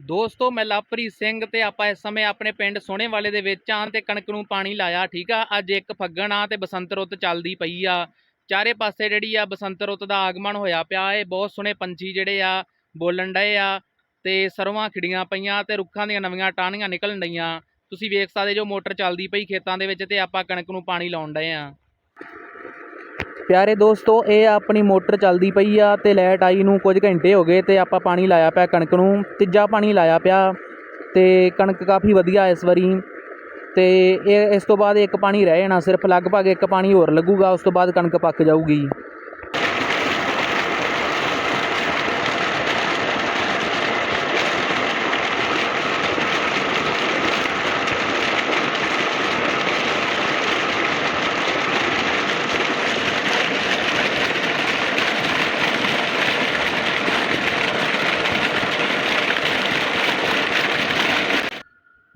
ਦੋਸਤੋ ਮੈਂ ਲਵਪ੍ਰੀਤ ਸਿੰਘ ਤੇ ਆਪਾਂ ਇਸ ਸਮੇਂ ਆਪਣੇ ਪਿੰਡ ਸੋਹਣੇ ਵਾਲੇ ਦੇ ਵਿੱਚ ਆਂ ਤੇ ਕਣਕ ਨੂੰ ਪਾਣੀ ਲਾਇਆ, ਠੀਕ ਆ? ਅੱਜ ਇੱਕ ਫੱਗਣ ਆ ਤੇ ਬਸੰਤ ਰੁੱਤ ਚੱਲਦੀ ਪਈ ਆ। ਚਾਰੇ ਪਾਸੇ ਜਿਹੜੀ ਆ ਬਸੰਤ ਰੁੱਤ ਦਾ ਆਗਮਨ ਹੋਇਆ ਪਿਆ ਏ ਬਹੁਤ ਸੋਹਣੇ ਪੰਛੀ ਜਿਹੜੇ ਆ ਬੋਲਣ ਡਏ ਆ ਤੇ ਸਰਵਾਂ ਖਿੜੀਆਂ ਪਈਆਂ ਤੇ ਰੁੱਖਾਂ ਦੀਆਂ ਨਵੀਆਂ ਟਾਹਣੀਆਂ ਨਿਕਲਣ ਡਈਆਂ। ਤੁਸੀਂ ਵੇਖ ਸਕਦੇ ਜੋ ਮੋਟਰ ਚੱਲਦੀ ਪਈ ਖੇਤਾਂ ਦੇ ਵਿੱਚ ਤੇ ਆਪਾਂ ਕਣਕ ਨੂੰ ਪਾਣੀ ਲਾਉਣ ਡਏ ਆ। ਪਿਆਰੇ ਦੋਸਤੋ, ਇਹ ਆਪਣੀ ਮੋਟਰ ਚੱਲਦੀ ਪਈ ਆ ਤੇ ਲਾਈਟ ਆਈ ਨੂੰ ਕੁਝ ਘੰਟੇ ਹੋ ਗਏ ਤੇ ਆਪਾਂ ਪਾਣੀ ਲਾਇਆ ਪਿਆ ਕਣਕ ਨੂੰ, ਤੀਜਾ ਪਾਣੀ ਲਾਇਆ ਪਿਆ ਤੇ ਕਣਕ ਕਾਫੀ ਵਧੀਆ ਇਸ ਵਾਰੀ। ਤੇ ਇਹ, ਇਸ ਤੋਂ ਬਾਅਦ ਇੱਕ ਪਾਣੀ ਰਹਿ ਜਾਣਾ, ਸਿਰਫ ਲਗਭਗ ਇੱਕ ਪਾਣੀ ਹੋਰ ਲੱਗੂਗਾ, ਉਸ ਤੋਂ ਬਾਅਦ ਕਣਕ ਪੱਕ ਜਾਊਗੀ।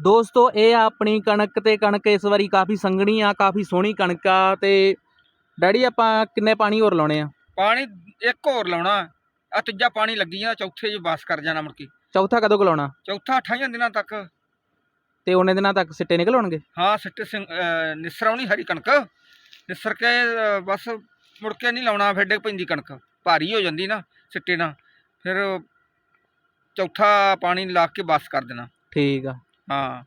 ਦੋਸਤੋ ਇਹ ਆ ਆਪਣੀ ਕਣਕ ਤੇ ਕਣਕ ਇਸ ਵਾਰੀ ਕਾਫੀ ਸੰਘਣੀ ਆ ਕਾਫੀ ਸੋਹਣੀ ਕਣਕ ਆ ਤੇ ਡੈਡੀ ਆਪਾਂ ਕਿੰਨੇ ਪਾਣੀ ਹੋਰ ਲਾਉਣੇ ਆ? ਪਾਣੀ ਇੱਕ ਹੋਰ ਲਾਉਣਾ। ਆ ਤੀਜਾ ਪਾਣੀ ਲੱਗੀ ਆ ਚੌਥੇ 'ਚ ਬਸ ਕਰ ਜਾਣਾ ਮੁੜ ਕੇ। ਚੌਥਾ ਕਦੋਂ ਕੁ ਲਾਉਣਾ ਚੌਥਾ 28 ਦਿਨਾਂ ਤੱਕ। ਤੇ ਉਹਨੇ ਦਿਨਾਂ ਤੱਕ ਸਿੱਟੇ ਨਿਕਲ ਆਉਣਗੇ ਹਾਂ ਸਿੱਟੇ ਨਿਸਰਾਉਣੀ ਹਰੀ ਕਣਕ। ਨਿਸਰ ਕੇ ਬਸ ਮੁੜ ਕੇ ਨਹੀਂ ਲਾਉਣਾ ਫਿਰ ਡਿੱਗ ਪੈਂਦੀ ਕਣਕ। ਭਾਰੀ ਹੋ ਜਾਂਦੀ ਨਾ ਸਿੱਟੇ ਨਾਲ। ਫਿਰ ਚੌਥਾ ਪਾਣੀ ਲਾ ਕੇ ਬਸ ਕਰ ਦੇਣਾ। ਠੀਕ ਆ। ਹਾਂ